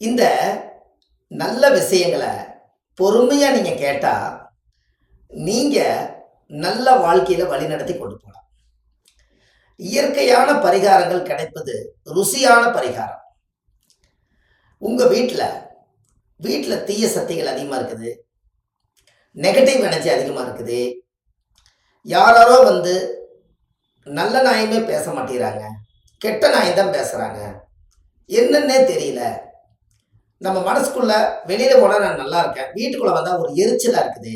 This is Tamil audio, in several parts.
இந்த நல்ல விஷயங்களை பொறுமையாக நீங்கள் கேட்டால் நீங்கள் நல்ல வாழ்க்கையில் வழிநடத்தி கொண்டு போகலாம். இயற்கையான பரிகாரங்கள் கிடைப்பது ருசியான பரிகாரம். உங்கள் வீட்டில் வீட்டில் தீய சக்திகள் அதிகமாக இருக்குது. நெகட்டிவ் எனர்ஜி அதிகமாக இருக்குது. யாராரோ வந்து நல்ல நாயமே பேச மாட்டேங்கிறாங்க. கெட்ட நாயம் தான் பேசுகிறாங்க என்னன்னே தெரியல. நம்ம மனசுக்குள்ள வெளியில் போனால் நான் நல்லா இருக்கேன். வீட்டுக்குள்ளே வந்தால் ஒரு எரிச்சலாக இருக்குது.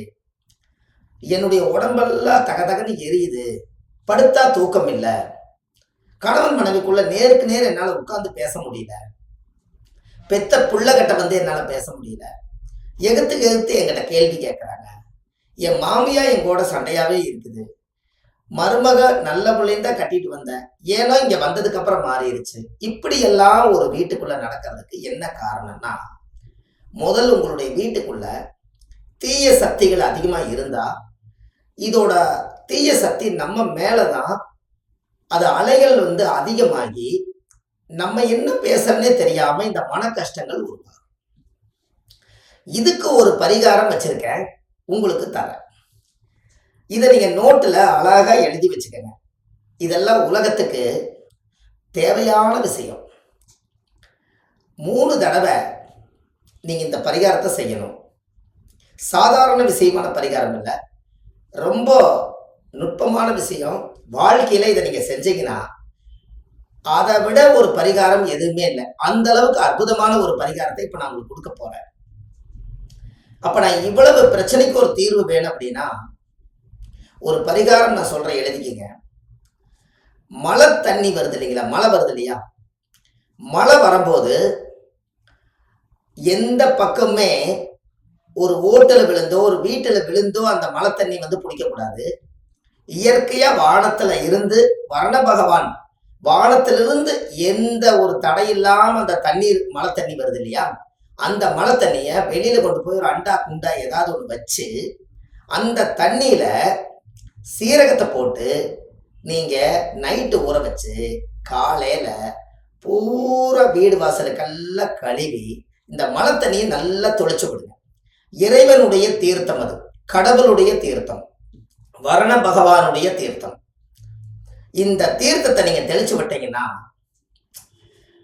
என்னுடைய உடம்பெல்லாம் தக தகன்னு எரியுது. படுத்தா தூக்கம் இல்லை. கணவன் மனைவிக்குள்ள நேருக்கு நேர் என்னால் உட்காந்து பேச முடியல. பெத்த புள்ளகட்ட வந்து என்னால் பேச முடியல. எகுத்துக்கு எகுத்து என்கிட்ட கேள்வி கேட்குறாங்க என் மாமியா என் கூட சண்டையாகவே இருக்குது. மருமக நல்ல பிள்ளைன்னு கட்டிட்டு வந்தேன். ஏனோ இங்கே வந்ததுக்கு அப்புறம் மாறிடுச்சு. இப்படி எல்லாம் ஒரு வீட்டுக்குள்ள நடக்கிறதுக்கு என்ன காரணம்னா முதல் உங்களுடைய வீட்டுக்குள்ள தீய சக்திகள் அதிகமாக இருந்தா இதோட தீய சக்தி நம்ம மேலே தான் அது அலைகள் வந்து அதிகமாகி நம்ம என்ன பேசுறதுனே தெரியாம இந்த மன கஷ்டங்கள் உருவாகும். இதுக்கு ஒரு பரிகாரம் வச்சிருக்கேன். உங்களுக்கு தரேன். இதை நீங்க நோட்டில் அழகா எழுதி வச்சுக்கோங்க. இதெல்லாம் உலகத்துக்கு தேவையான விஷயம். மூணு தடவை நீங்க இந்த பரிகாரத்தை செய்யணும். சாதாரண விஷயமான பரிகாரம் இல்லை. ரொம்ப நுட்பமான விஷயம். வாழ்க்கையில் இதை நீங்கள் செஞ்சீங்கன்னா அதை விட ஒரு பரிகாரம் எதுவுமே இல்லை. அந்த அளவுக்கு அற்புதமான ஒரு பரிகாரத்தை இப்போ நான் உங்களுக்கு கொடுக்க போறேன். அப்போ நான் இவ்வளவு பிரச்சனைக்கு ஒரு தீர்வு வேணும் அப்படின்னா ஒரு பரிகாரம் நான் சொல்கிறேன் எழுதிக்கிங்க. மழை தண்ணி வருது இல்லைங்களா? மழை வருது இல்லையா? மழை வரும்போது எந்த பக்கமே ஒரு ஓட்டில் விழுந்தோ ஒரு வீட்டில் விழுந்தோ அந்த மழை தண்ணி வந்து பிடிக்கக்கூடாது இயற்கையாக வானத்தில் இருந்து வரண பகவான் வானத்திலிருந்து எந்த ஒரு தடையில்லாம அந்த தண்ணீர் மழை தண்ணி வருது இல்லையா? அந்த மழை தண்ணியை வெளியில கொண்டு போய் ஒரு அண்டா குண்டா ஏதாவது ஒன்று வச்சு அந்த தண்ணியில சீரகத்தை போட்டு நீங்கள் நைட்டு ஊற வச்சு காலையில் பூரா வீடு வாசலுக்கெல்லாம் கழுவி இந்த மழை தண்ணியை நல்லா தொளிச்சு விடுங்க இறைவனுடைய தீர்த்தம் அது. கடவுளுடைய தீர்த்தம். வரண பகவானுடைய தீர்த்தம். இந்த தீர்த்தத்தை நீங்கள் தெளிச்சு விட்டீங்கன்னா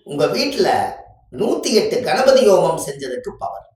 உங்கள் வீட்டில் நூற்றி எட்டு கணபதி ஹோமம் செஞ்சதுக்கு பவர்